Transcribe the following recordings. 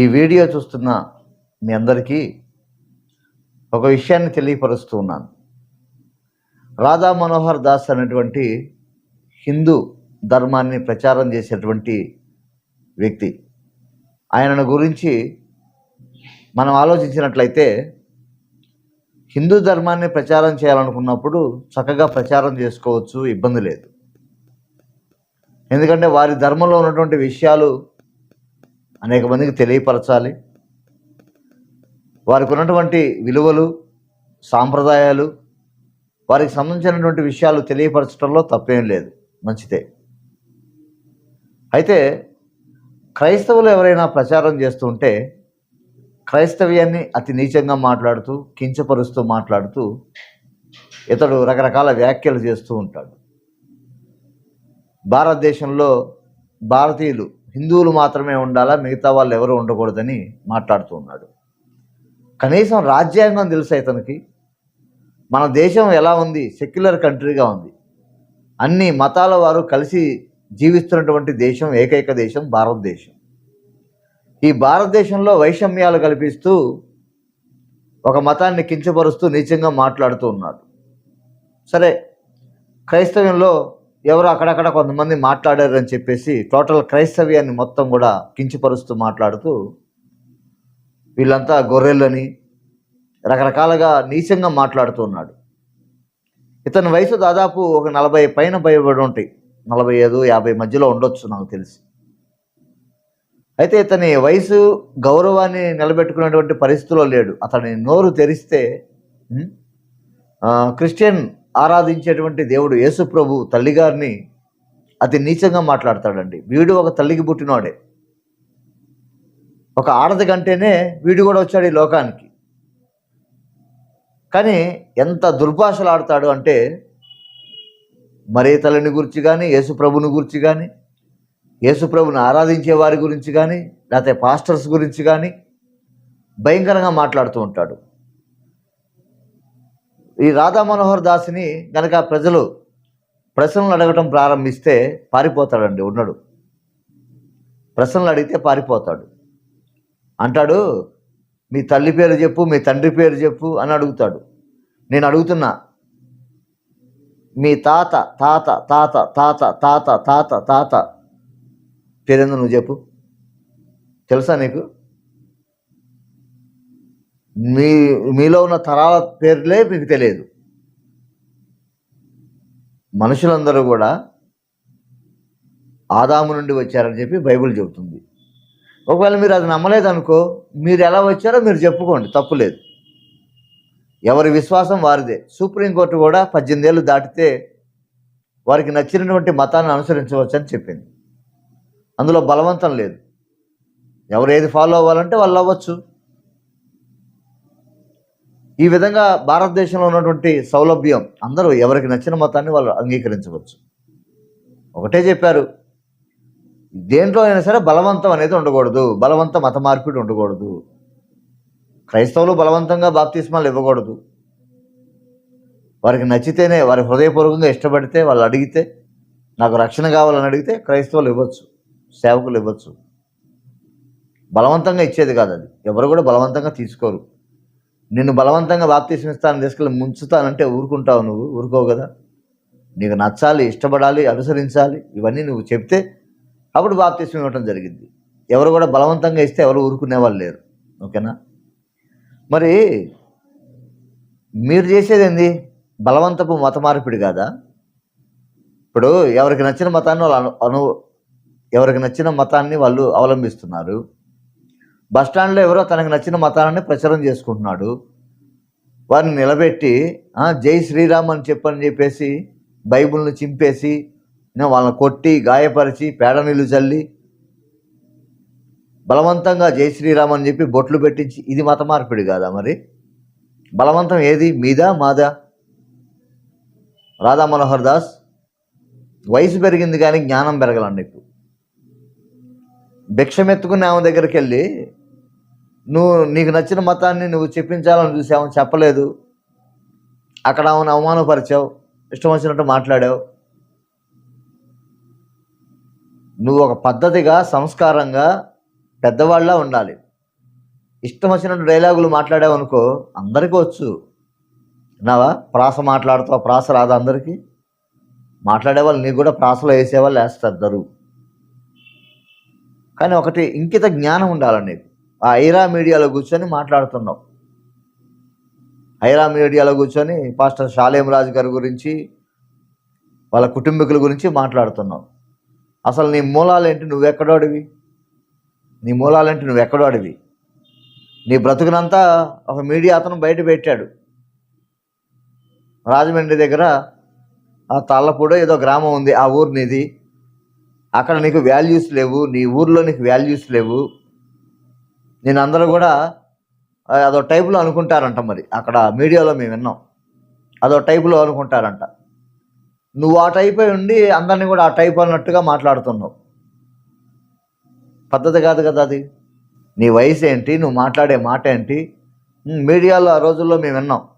ఈ వీడియో చూస్తున్న మీ అందరికీ ఒక విషయాన్ని తెలియపరుస్తూ ఉన్నాను. రాధా మనోహర్ దాస్ అనేటువంటి హిందూ ధర్మాన్ని ప్రచారం చేసేటువంటి వ్యక్తి. ఆయనను గురించి మనం ఆలోచించినట్లయితే హిందూ ధర్మాన్ని ప్రచారం చేయాలనుకున్నప్పుడు చక్కగా ప్రచారం చేసుకోవచ్చు ఇబ్బంది లేదు. ఎందుకంటే వారి ధర్మంలో ఉన్నటువంటి విషయాలు అనేక మందికి తెలియపరచాలి. వారికి ఉన్నటువంటి విలువలు సాంప్రదాయాలు వారికి సంబంధించినటువంటి విషయాలు తెలియపరచడంలో తప్పేం లేదు. మంచిదే. అయితే క్రైస్తవులు ఎవరైనా ప్రచారం చేస్తుంటే క్రైస్తవ్యాన్ని అతి నీచంగా మాట్లాడుతూ కించపరుస్తూ మాట్లాడుతూ ఇతడు రకరకాల వ్యాఖ్యలు చేస్తూ ఉంటాడు. భారతదేశంలో భారతీయులు హిందువులు మాత్రమే ఉండాలా మిగతా వాళ్ళు ఎవరు ఉండకూడదని మాట్లాడుతూ ఉన్నాడు. కనీసం రాజ్యాంగం తెలుసు ఇతనికి? మన దేశం ఎలా ఉంది? సెక్యులర్ కంట్రీగా ఉంది. అన్ని మతాల వారు కలిసి జీవిస్తున్నటువంటి దేశం ఏకైక దేశం భారతదేశం. ఈ భారతదేశంలో వైషమ్యాలు కల్పిస్తూ ఒక మతాన్ని కించపరుస్తూ నీచంగా మాట్లాడుతూ ఉన్నాడు. సరే క్రైస్తవ్యంలో ఎవరు అక్కడక్కడ కొంతమంది మాట్లాడారని చెప్పేసి టోటల్ క్రైస్తవ్యాన్ని మొత్తం కూడా కించపరుస్తూ మాట్లాడుతూ వీళ్ళంతా గొర్రెలని రకరకాలుగా నీచంగా మాట్లాడుతూ ఉన్నాడు. ఇతని వయసు దాదాపు ఒక నలభై పైన భయపడి ఉంటాయి. నలభై ఐదు యాభై మధ్యలో ఉండొచ్చు నాకు తెలిసి. అయితే ఇతని వయసు గౌరవాన్ని నిలబెట్టుకునేటువంటి పరిస్థితిలో లేడు. అతని నోరు తెరిస్తే క్రిస్టియన్ ఆరాధించేటువంటి దేవుడు యేసుప్రభు తల్లిగారిని అతి నీచంగా మాట్లాడతాడండి. వీడు ఒక తల్లికి పుట్టినాడే. ఒక ఆడది కంటేనే వీడు కూడా వచ్చాడు ఈ లోకానికి. కానీ ఎంత దుర్భాషలు ఆడతాడు అంటే మరే తల్లిని గురించి కానీ యేసుప్రభుని గురించి కానీ యేసుప్రభుని ఆరాధించే వారి గురించి కానీ లేకపోతే పాస్టర్స్ గురించి కానీ భయంకరంగా మాట్లాడుతూ ఉంటాడు. ఈ రాధా మనోహర్ దాస్ని కనుక ప్రజలు ప్రశ్నలు అడగటం ప్రారంభిస్తే పారిపోతాడండి ఉన్నాడు. ప్రశ్నలు అడిగితే పారిపోతాడు. అంటాడు మీ తల్లి పేరు చెప్పు మీ తండ్రి పేరు చెప్పు అని అడుగుతాడు. నేను అడుగుతున్నా మీ తాత తాత తాత తాత తాత తాత తాత పేరేందో నువ్వు చెప్పు. తెలుసా నీకు? మీ మీలో ఉన్న తరాల పేర్లే మీకు తెలియదు. మనుషులందరూ కూడా ఆదాము నుండి వచ్చారని చెప్పి బైబిల్ చెబుతుంది. ఒకవేళ మీరు అది నమ్మలేదనుకో మీరు ఎలా వచ్చారో మీరు చెప్పుకోండి తప్పు లేదు. ఎవరి విశ్వాసం వారిదే. సుప్రీంకోర్టు కూడా పద్దెనిమిది ఏళ్ళు దాటితే వారికి నచ్చినటువంటి మతాన్ని అనుసరించవచ్చని చెప్పింది. అందులో బలవంతం లేదు. ఎవరు ఏది ఫాలో అవ్వాలంటే వాళ్ళు అవ్వచ్చు. ఈ విధంగా భారతదేశంలో ఉన్నటువంటి సౌలభ్యం అందరూ ఎవరికి నచ్చిన మతాన్ని వాళ్ళు అంగీకరించవచ్చు. ఒకటే చెప్పారు దేంట్లో అయినా సరే బలవంతం అనేది ఉండకూడదు బలవంత మత మార్పిడి ఉండకూడదు. క్రైస్తవులు బలవంతంగా బాప్తిస్మాలు ఇవ్వకూడదు. వారికి నచ్చితేనే వారి హృదయపూర్వకంగా ఇష్టపడితే వాళ్ళు అడిగితే నాకు రక్షణ కావాలని అడిగితే క్రైస్తవులు ఇవ్వచ్చు సేవకులు ఇవ్వచ్చు. బలవంతంగా ఇచ్చేది కాదు అది. ఎవరు కూడా బలవంతంగా తీసుకోరు. నిన్ను బలవంతంగా బాప్తీసం ఇస్తాను తీసుకెళ్ళి ముంచుతానంటే ఊరుకుంటావు నువ్వు? ఊరుకోవు కదా. నీకు నచ్చాలి ఇష్టపడాలి అనుసరించాలి ఇవన్నీ నువ్వు చెప్తే అప్పుడు బాప్తీసం ఇవ్వటం జరిగింది. ఎవరు కూడా బలవంతంగా ఇస్తే ఎవరు ఊరుకునే వాళ్ళు లేరు. ఓకేనా? మరి మీరు చేసేది ఏంది? బలవంతపు మత మార్పిడి కాదా? ఇప్పుడు ఎవరికి నచ్చిన మతాన్ని వాళ్ళు అను అను ఎవరికి నచ్చిన మతాన్ని వాళ్ళు అవలంబిస్తున్నారు. బస్ స్టాండ్లో ఎవరో తనకు నచ్చిన మతాన్ని ప్రచారం చేసుకుంటున్నాడు. వారిని నిలబెట్టి జై శ్రీరామ్ అని చెప్పని చెప్పేసి బైబుల్ని చింపేసి వాళ్ళని కొట్టి గాయపరిచి పేడ నీళ్ళు చల్లి బలవంతంగా జై శ్రీరామ్ అని చెప్పి బొట్లు పెట్టించి ఇది మత మార్పిడి కాదా మరి? బలవంతం ఏది? మీదా? మాదా? రాధా మనోహర్ దాస్ వయసు పెరిగింది కానీ జ్ఞానం పెరగలండి ఇప్పుడు భిక్షమెత్తుకుని ఆమె దగ్గరికి వెళ్ళి నువ్వు నీకు నచ్చిన మతాన్ని నువ్వు చెప్పించాలని చూసావు చెప్పలేదు. అక్కడ ఆమెను అవమానపరిచావు. ఇష్టం వచ్చినట్టు మాట్లాడావు. నువ్వు ఒక పద్ధతిగా సంస్కారంగా పెద్దవాళ్ళ ఉండాలి. ఇష్టం వచ్చినట్టు డైలాగులు మాట్లాడావు అనుకో అందరికీ వచ్చు. విన్నావా? ప్రాస మాట్లాడుతావు ప్రాస రాదు అందరికీ. మాట్లాడేవాళ్ళు నీకు కూడా ప్రాసలో వేసేవాళ్ళు వేస్తారు కానీ ఒకటి ఇంకిత జ్ఞానం ఉండాలి నీకు. ఆ ఐరా మీడియాలో కూర్చొని మాట్లాడుతున్నావు ఐరా మీడియాలో కూర్చొని పాస్టర్ షాలేం రాజు గారి గురించి వాళ్ళ కుటుంబీకుల గురించి మాట్లాడుతున్నావు అసలు నీ మూలాలేంటి? నువ్వెక్కడోడివి నీ మూలాలేంటి? నువ్వెక్కడోడివి నీ బ్రతుకునంతా ఒక మీడియా అతను బయట పెట్టాడు. రాజమండ్రి దగ్గర ఆ తాళ్ళపూడో ఏదో గ్రామం ఉంది ఆ ఊరు నీది. అక్కడ నీకు వాల్యూస్ లేవు నీ ఊర్లో నీకు వాల్యూస్ లేవు. నేను అందరూ కూడా అదో టైపులో అనుకుంటారంట మరి. అక్కడ మీడియాలో మేము విన్నాం. అదో టైపులో అనుకుంటారంట. నువ్వు ఆ టైప్ అయి ఉండి అందరినీ కూడా ఆ టైప్ అన్నట్టుగా మాట్లాడుతున్నావు. పద్ధతి కాదు కదా అది. నీ వయసు ఏంటి? నువ్వు మాట్లాడే మాట ఏంటి? మీడియాలో ఆ రోజుల్లో మేము విన్నాం.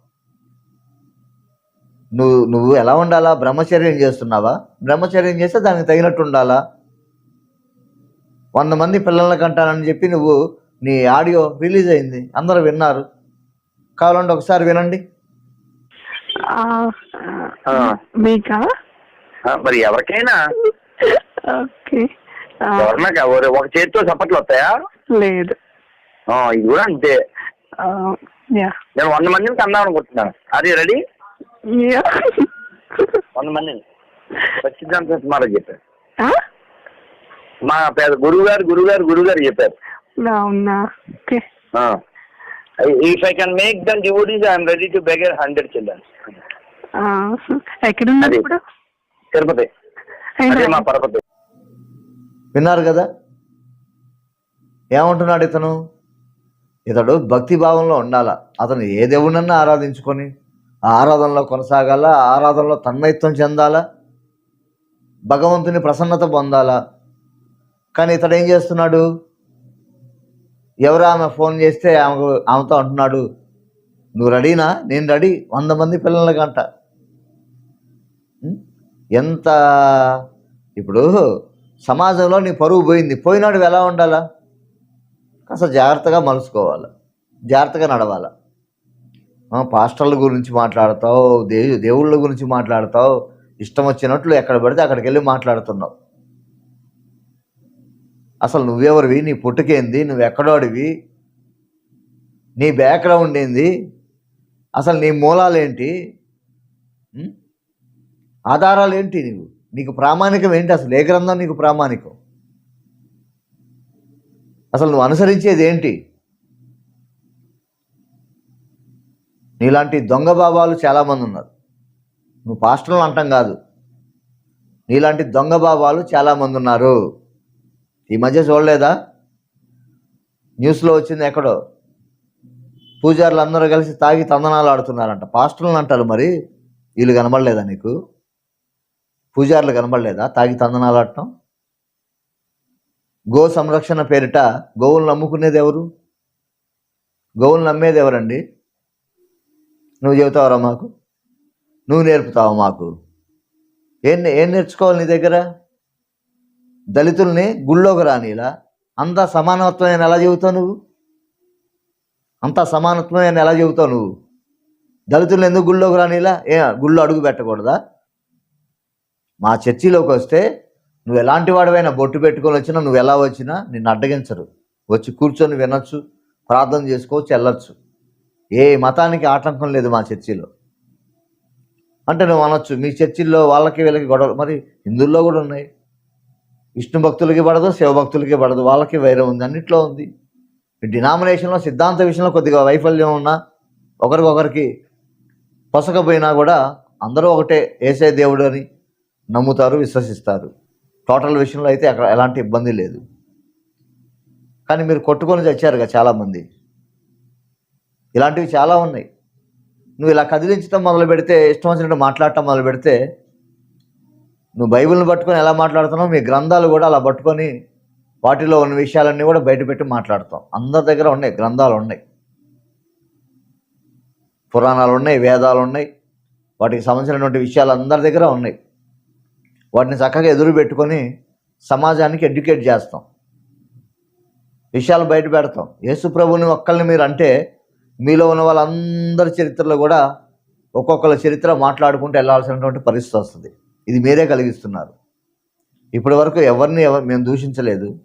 నువ్వు నువ్వు ఎలా ఉండాలా? బ్రహ్మచర్యం చేస్తున్నావా? బ్రహ్మచర్యం చేస్తే దానికి తగినట్టు ఉండాలా? వంద మంది పిల్లల్ని కంటానని చెప్పి నువ్వు నీ ఆడియో రిలీజ్ అయింది. అందరూ విన్నారు. కావాలంటే ఒకసారి వినండి. ఆ, ఆ. మీకా? ఆ, మరి ఎవరికైనా? ఓకే. ఆ, ఎవరన్నా ఎవరు ఒక చేతితో చప్పట్లు వస్తాయా? లేదు. ఆ, ఇది కూడా అంతే. ఆ, యా. నేను వంద మందిని కందాం అనుకుంటున్నాను. అది రెడీ? వంద మందిని. సచ్చిదాంత సుమారు చెప్పారు. ఆ? మా పేద గురువు గారు గురువు గారు గురువు గారు చెప్పారు. Okay. If I can make then devotees I'm ready to beggar hundred children ఎక్కడున్నారు. ఇప్పుడు? తిరుపతి. అదే మా పరపతి. విన్నారు కదా? ఏమంటున్నాడు ఇతను? ఇతడు భక్తి భావంలో ఉండాల? అతను ఏ దేవుడినన్నా ఆరాధించుకొని ఆ ఆరాధనలో కొనసాగాల? ఆరాధనలో తన్మయత్వం చెందాలా? భగవంతుని ప్రసన్నత పొందాలా? కానీ ఇతడు ఏం చేస్తున్నాడు? ఎవరు ఆమె ఫోన్ చేస్తే ఆమెకు ఆమెతో అంటున్నాడు నువ్వు రెడీనా? నేను రెడీ వంద మంది పిల్లల గంట. ఎంత? ఇప్పుడు సమాజంలో నీ పరువు పోయింది పోయినాడు ఎలా ఉండాలా? కాస్త జాగ్రత్తగా మలుసుకోవాలి జాగ్రత్తగా నడవాలి. పాస్టర్ల గురించి మాట్లాడతావు దేవు దేవుళ్ళ గురించి మాట్లాడతావు ఇష్టం వచ్చినట్లు ఎక్కడ పడితే అక్కడికి వెళ్ళి మాట్లాడుతున్నావు. అసలు నువ్వెవరివి? నీ పుట్టుకేంది? నువ్వు ఎక్కడోడివి నీ బ్యాక్గ్రౌండ్ ఏంది అసలు నీ మూలాలేంటి? ఆధారాలు ఏంటి నీవు? నీకు ప్రామాణికం ఏంటి? అసలు ఏ గ్రంథం నీకు ప్రామాణికం? అసలు నువ్వు అనుసరించేది ఏంటి? నీలాంటి దొంగ బాబాలు చాలామంది ఉన్నారు. నువ్వు పాస్టర్లు అంటాం కాదు. నీలాంటి దొంగ బాబాలు చాలామంది ఉన్నారు. ఈ మధ్య చూడలేదా? న్యూస్లో వచ్చింది ఎక్కడో. పూజారులు అందరూ కలిసి తాగి తందనాలు ఆడుతున్నారంట. పాస్టర్లు అంటారు మరి. వీళ్ళు కనబడలేదా నీకు? పూజారులు కనబడలేదా? తాగి తందనాలు ఆడటం? గో సంరక్షణ పేరిట గోవులను నమ్ముకునేది ఎవరు? గోవులను నమ్మేది ఎవరండి? నువ్వు చెబుతావరా మాకు? నువ్వు నేర్పుతావా మాకు? ఏం ఏం నేర్చుకోవాలి నీ దగ్గర? దళితుల్ని గుళ్ళోకి రానిలా అంత సమానత్వం అని ఎలా చెబుతావు నువ్వు? అంత సమానత్వం అని ఎలా చెబుతావు నువ్వు? దళితుల్ని ఎందుకు గుళ్ళోకి రానిలా ఏ గుళ్ళో అడుగు పెట్టకూడదా? మా చర్చిలోకి వస్తే నువ్వు ఎలాంటి వాడివైనా బొట్టు పెట్టుకొని వచ్చినా నువ్వు ఎలా వచ్చినా నిన్ను అడ్డగించరు. వచ్చి కూర్చొని వినొచ్చు ప్రార్థన చేసుకోవచ్చు వెళ్ళొచ్చు. ఏ మతానికి ఆటంకం లేదు మా చర్చిలో. అంటే నువ్వు అనొచ్చు మీ చర్చిల్లో వాళ్ళకి వీళ్ళకి గొడవలు మరి హిందువుల్లో కూడా ఉన్నాయి. విష్ణు భక్తులకి పడదు శివ భక్తులకి పడదు. వాళ్ళకి వైరం ఉంది. అన్నిట్లో ఉంది. డినామినేషన్లో సిద్ధాంత విషయంలో కొద్దిగా వైఫల్యం ఉన్నా ఒకరికొకరికి పొసకపోయినా కూడా అందరూ ఒకటే ఏసే దేవుడు అని నమ్ముతారు విశ్వసిస్తారు. టోటల్ విషయంలో అయితే అక్కడ ఎలాంటి ఇబ్బంది లేదు. కానీ మీరు కొట్టుకొని చచ్చారుగా చాలామంది. ఇలాంటివి చాలా ఉన్నాయి. నువ్వు ఇలా కదిలించడం మొదలు పెడితే ఇష్టం వచ్చినట్టు మాట్లాడటం మొదలు పెడితే నువ్వు బైబిల్ని పట్టుకొని ఎలా మాట్లాడుతున్నావు? మీ గ్రంథాలు కూడా అలా పట్టుకొని వాటిలో ఉన్న విషయాలన్నీ కూడా బయటపెట్టి మాట్లాడతాం అందరి దగ్గర ఉన్నాయి గ్రంథాలు ఉన్నాయి. పురాణాలు ఉన్నాయి వేదాలు ఉన్నాయి. వాటికి సంబంధించినటువంటి విషయాలు అందరి దగ్గర ఉన్నాయి. వాటిని చక్కగా ఎదురు పెట్టుకొని సమాజానికి ఎడ్యుకేట్ చేస్తాం. విషయాలు బయట పెడతాం. యేసు ప్రభుని ఒక్కరిని మీరు అంటే మీలో ఉన్న వాళ్ళందరి చరిత్రలో కూడా ఒక్కొక్కరి చరిత్ర మాట్లాడుకుంటూ వెళ్ళాల్సినటువంటి పరిస్థితి వస్తుంది. ఇది మీరే కలిగిస్తున్నారు. ఇప్పటి వరకు ఎవరిని మేము దూషించలేదు.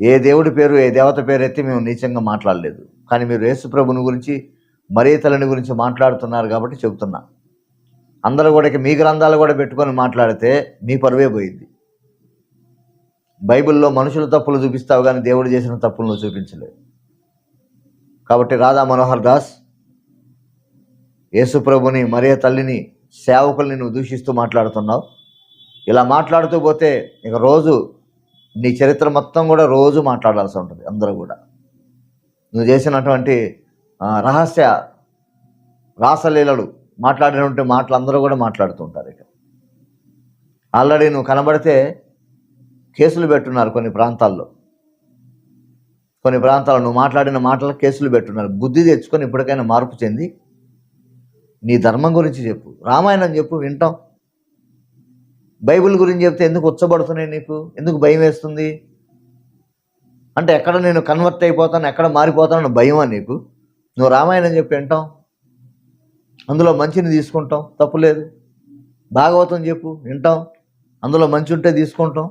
ఏ దేవుడి పేరు ఏ దేవత పేరు ఎత్తి మేము నీచంగా మాట్లాడలేదు. కానీ మీరు యేసు ప్రభుని గురించి మరీ తల్లిని గురించి మాట్లాడుతున్నారు కాబట్టి చెబుతున్నా. అందరూ కూడా మీ గ్రంథాలు కూడా పెట్టుకొని మాట్లాడితే మీ పరువే పోయింది. బైబిల్లో మనుషుల తప్పులు చూపిస్తావు కానీ దేవుడు చేసిన తప్పులు నువ్వు చూపించలేవు. కాబట్టి రాధా మనోహర్ దాస్ యేసు ప్రభుని మరియ తల్లిని సేవకుల్ని నువ్వు దూషిస్తూ మాట్లాడుతున్నావు. ఇలా మాట్లాడుతూ పోతే ఇక రోజు నీ చరిత్ర మొత్తం కూడా రోజు మాట్లాడాల్సి ఉంటుంది అందరూ కూడా. నువ్వు చేసినటువంటి రహస్య రాసలీలలు మాట్లాడినటువంటి మాటలు అందరూ కూడా మాట్లాడుతుంటారు ఇక. ఆల్రెడీ నువ్వు కనబడితే కేసులు పెట్టున్నారు కొన్ని ప్రాంతాల్లో. కొన్ని ప్రాంతాల్లో నువ్వు మాట్లాడిన మాటలకు కేసులు పెట్టున్నారు. బుద్ధి తెచ్చుకొని ఇప్పటికైనా మార్పు చెంది నీ ధర్మం గురించి చెప్పు. రామాయణం చెప్పు వింటాం. బైబిల్ గురించి చెప్తే ఎందుకు ఉచ్చబడుతున్నాయి నీకు? ఎందుకు భయం వేస్తుంది? అంటే ఎక్కడ నేను కన్వర్ట్ అయిపోతాను ఎక్కడ మారిపోతాను భయమా నీకు? నువ్వు రామాయణం చెప్పి వింటాం. అందులో మంచిని తీసుకుంటాం తప్పు లేదు. భాగవతం చెప్పు వింటాం. అందులో మంచి ఉంటే తీసుకుంటాం.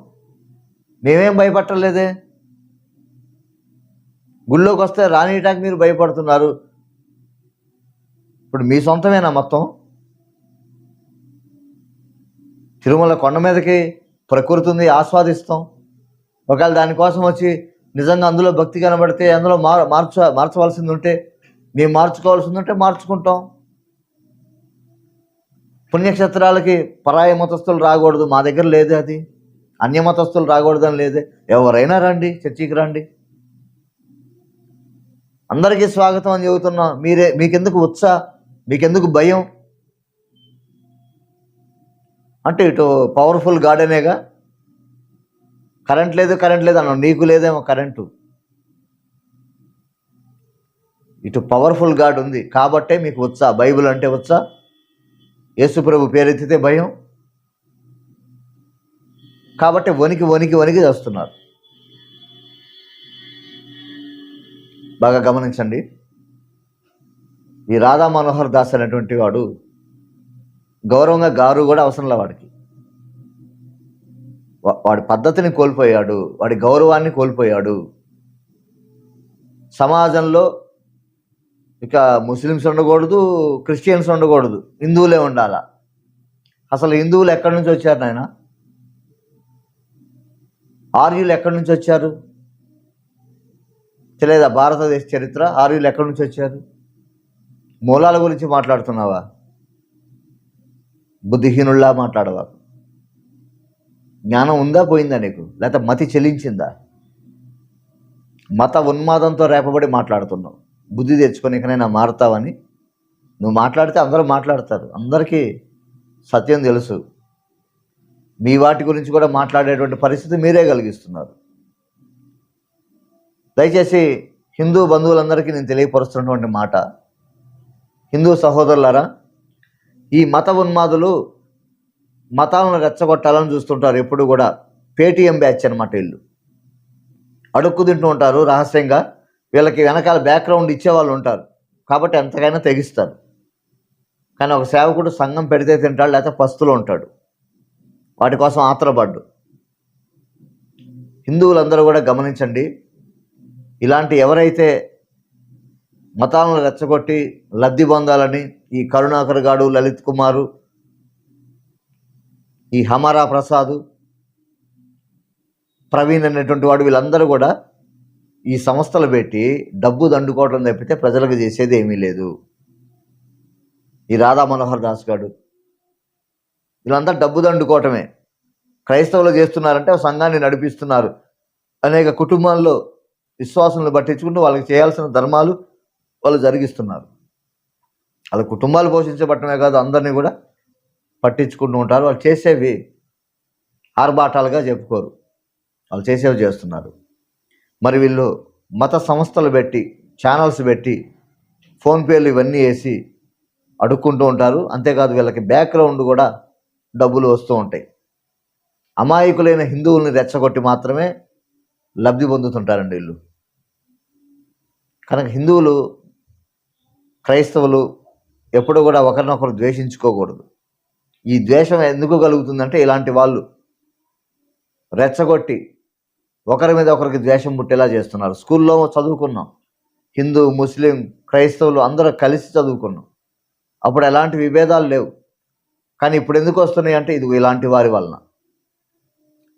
మేమేం భయపట్టలేదే గుళ్ళోకి వస్తే రానియటానికి మీరు భయపడుతున్నారు. ఇప్పుడు మీ సొంతమేనా మొత్తం? తిరుమల కొండ మీదకి ప్రకృతిని ఆస్వాదిస్తాం. ఒకవేళ దానికోసం వచ్చి నిజంగా అందులో భక్తి కనబడితే అందులో మార్ మార్చ మార్చవలసింది ఉంటే మేము మార్చుకోవాల్సింది ఉంటే మార్చుకుంటాం. పుణ్యక్షేత్రాలకి పరాయ మతస్థులు రాకూడదు. మా దగ్గర లేదే అది. అన్య మతస్థులు రాకూడదని లేదే. ఎవరైనా రండి చర్చికి రండి. అందరికీ స్వాగతం అని చెబుతున్నాం. మీరే మీకెందుకు ఉత్సాహ మీకెందుకు భయం? అంటే ఇటు పవర్ఫుల్ గార్డెనేగా? కరెంట్ లేదు కరెంట్ లేదు అన్నావు. నీకు లేదేమో కరెంటు. ఇటు పవర్ఫుల్ గాడ్ ఉంది. కాబట్టే మీకు వచ్చా? బైబిల్ అంటే వచ్చా? యేసుప్రభు పేరెత్తితే భయం? కాబట్టి వణికి వణికి వణికి చేస్తున్నారు. బాగా గమనించండి. ఈ రాధా మనోహర్ దాస్ అనేటువంటి వాడు గౌరవంగా గారు కూడా అవసరంలే వాడికి. వా- వాడి పద్ధతిని కోల్పోయాడు వాడి గౌరవాన్ని కోల్పోయాడు. సమాజంలో ఇక ముస్లిమ్స్ ఉండకూడదు క్రిస్టియన్స్ ఉండకూడదు హిందువులే ఉండాల? అసలు హిందువులు ఎక్కడి నుంచి వచ్చారు నాయన? ఆర్యులు ఎక్కడి నుంచి వచ్చారు? తెలియదా భారతదేశ చరిత్ర ఆర్యులు ఎక్కడి నుంచి వచ్చారు? మూలాల గురించి మాట్లాడుతున్నావా? బుద్ధిహీనుల్లా మాట్లాడవా? జ్ఞానం ఉందా పోయిందా నీకు? లేకపోతే మతి చెలించిందా మత ఉన్మాదంతో రేపబడి మాట్లాడుతున్నావు. బుద్ధి తెచ్చుకోనికనైనా మారుతావని. నువ్వు మాట్లాడితే అందరూ మాట్లాడతారు. అందరికీ సత్యం తెలుసు. మీ వాటి గురించి కూడా మాట్లాడేటువంటి పరిస్థితి మీరే కలిగిస్తున్నారు. దయచేసి హిందూ బంధువులందరికీ నేను తెలియపరుస్తున్నటువంటి మాట. హిందూ సహోదరులారా ఈ మత ఉన్మాదులు మతాలను రెచ్చగొట్టాలని చూస్తుంటారు ఎప్పుడు కూడా. పేటీఎం బ్యాచ్ అనమాట వీళ్ళు. అడుక్కు తింటూ ఉంటారు రహస్యంగా. వీళ్ళకి వెనకాల బ్యాక్గ్రౌండ్ ఇచ్చేవాళ్ళు ఉంటారు. కాబట్టి ఎంతకైనా తెగిస్తారు. కానీ ఒక సేవకుడు సంఘం పెడితే తింటాడు లేకపోతే పస్తులో ఉంటాడు. వాటి కోసం ఆత్రపడ్డు. హిందువులందరూ కూడా గమనించండి. ఇలాంటి ఎవరైతే మతాలను రెచ్చగొట్టి లబ్ధి పొందాలని ఈ కరుణాకర్ గాడు లలిత్ కుమారు ఈ హమారా ప్రసాద్ ప్రవీణ్ అనేటువంటి వాడు వీళ్ళందరూ కూడా ఈ సంస్థలు పెట్టి డబ్బు దండుకోవడం తప్పితే ప్రజలకు చేసేది ఏమీ లేదు. ఈ రాధా మనోహర్ దాస్ గాడు. వీళ్ళంతా డబ్బు దండుకోవటమే. క్రైస్తవులు చేస్తున్నారంటే సంఘాన్ని నడిపిస్తున్నారు. అనేక కుటుంబాల్లో విశ్వాసాలను పట్టించుకుంటూ వాళ్ళకి చేయాల్సిన ధర్మాలు వాళ్ళు జరిగిస్తున్నారు. వాళ్ళ కుటుంబాలు పోషించబట్టమే కాదు అందరినీ కూడా పట్టించుకుంటూ ఉంటారు. వాళ్ళు చేసేవి ఆర్భాటాలుగా చెప్పుకోరు. వాళ్ళు చేసేవి చేస్తున్నారు. మరి వీళ్ళు మత సంస్థలు పెట్టి ఛానల్స్ పెట్టి ఫోన్పేలు ఇవన్నీ వేసి అడుక్కుంటూ ఉంటారు. అంతేకాదు వీళ్ళకి బ్యాక్గ్రౌండ్ కూడా డబ్బులు వస్తూ ఉంటాయి. అమాయకులైన హిందువుల్ని రెచ్చగొట్టి మాత్రమే లబ్ధి పొందుతుంటారండి వీళ్ళు. కనుక హిందువులు క్రైస్తవులు ఎప్పుడు కూడా ఒకరినొకరు ద్వేషించుకోకూడదు. ఈ ద్వేషం ఎందుకు కలుగుతుందంటే ఇలాంటి వాళ్ళు రెచ్చగొట్టి ఒకరి మీద ఒకరికి ద్వేషం పుట్టేలా చేస్తున్నారు. స్కూల్లో చదువుకున్నాం. హిందూ ముస్లిం క్రైస్తవులు అందరూ కలిసి చదువుకున్నాం. అప్పుడు ఎలాంటి విభేదాలు లేవు. కానీ ఇప్పుడు ఎందుకు వస్తున్నాయి అంటే ఇది ఇలాంటి వారి వలన.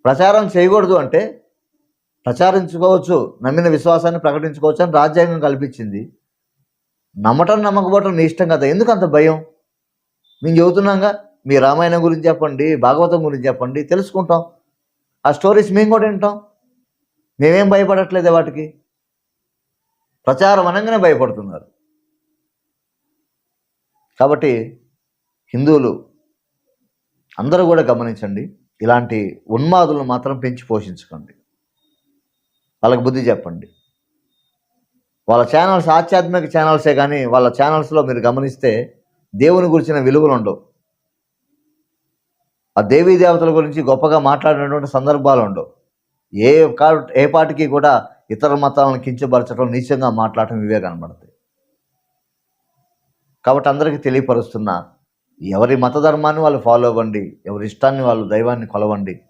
ప్రచారం చేయకూడదు అంటే ప్రచారించుకోవచ్చు నమ్మిన విశ్వాసాన్ని ప్రకటించుకోవచ్చు అని రాజ్యాంగం కల్పించింది. నమ్మటం నమ్మకపోవటం నీ ఇష్టం కదా ఎందుకు అంత భయం? మేము చెబుతున్నాగా మీ రామాయణం గురించి చెప్పండి భాగవతం గురించి చెప్పండి తెలుసుకుంటాం. ఆ స్టోరీస్ మేము కూడా వింటాం. మేమేం భయపడట్లేదే వాటికి? ప్రచారం అనగానే భయపడుతున్నారు. కాబట్టి హిందువులు అందరూ కూడా గమనించండి ఇలాంటి ఉన్మాదులను మాత్రం పెంచి పోషించుకోండి. వాళ్ళకి బుద్ధి చెప్పండి. వాళ్ళ ఛానల్స్ ఆధ్యాత్మిక ఛానల్సే కానీ వాళ్ళ ఛానల్స్లో మీరు గమనిస్తే దేవుని గురించిన విలువలు ఉండవు. ఆ దేవీ దేవతల గురించి గొప్పగా మాట్లాడినటువంటి సందర్భాలు ఉండవు. ఏ కా- ఏ పాటికి కూడా ఇతర మతాలను కించపరచడం నీచంగా మాట్లాడటం ఇవే కనబడతాయి. కాబట్టి అందరికీ తెలియపరుస్తున్నా ఎవరి మత ధర్మాన్ని వాళ్ళు ఫాలో అవ్వండి ఎవరి ఇష్టాన్ని వాళ్ళు దైవాన్ని కొలవండి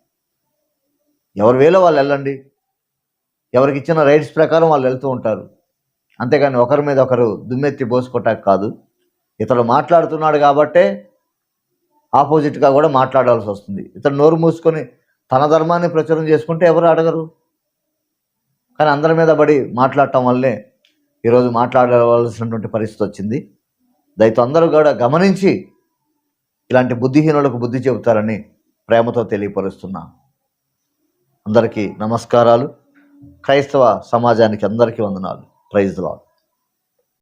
ఎవరి వేలో వాళ్ళు వెళ్ళండి ఎవరికి ఇచ్చిన రైట్స్ ప్రకారం వాళ్ళు వెళ్తూ ఉంటారు. అంతేగాని ఒకరి మీద ఒకరు దుమ్మెత్తి పోసుకోవటానికి కాదు. ఇతడు మాట్లాడుతున్నాడు కాబట్టే ఆపోజిట్గా కూడా మాట్లాడాల్సి వస్తుంది. ఇతను నోరు మూసుకొని తన ధర్మాన్ని ప్రచారం చేసుకుంటే ఎవరు అడగరు. కానీ అందరి మీద పడి మాట్లాడటం వల్లే ఈరోజు మాట్లాడవలసినటువంటి పరిస్థితి వచ్చింది. దయతో అందరూ కూడా గమనించి ఇలాంటి బుద్ధిహీనులకు బుద్ధి చెబుతారని ప్రేమతో తెలియపరుస్తున్నా. అందరికీ నమస్కారాలు. క్రైస్తవ సమాజానికి అందరికీ వందనాలు. Praise lord